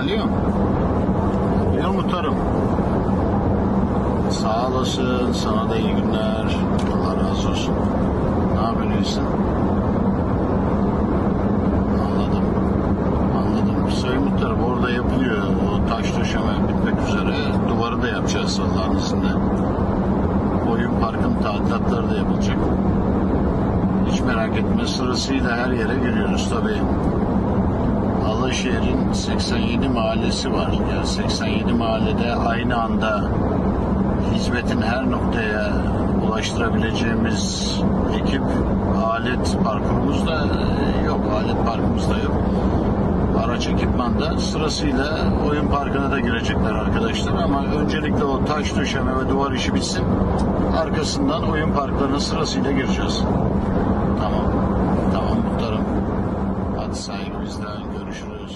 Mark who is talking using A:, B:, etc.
A: Halim, ben muhtarım. Sağ olasın, sana da iyi günler. Allah razı olsun. Ne yapıyorsun? Anladım. Anladım. Sayın muhtarım orada yapılıyor. O taş döşeme bitmek üzere. Duvarı da yapacağız Allah'ın izniyle. Oyun parkın tadilatları da yapılacak. Hiç merak etme sırasıyla her yere giriyoruz tabii. Alaşehir'in 87 mahallesi var. Yani 87 mahallede aynı anda hizmetin her noktaya ulaştırabileceğimiz ekip alet parkurumuz da yok. Alet parkımız da yok. Araç ekipman da sırasıyla oyun parkına da girecekler arkadaşlar ama öncelikle o taş döşeme ve duvar işi bitsin. Arkasından oyun parklarına sırasıyla gireceğiz. Tamam. Tamam muhtarım. Hadi saygı bizden. Görüşürüz.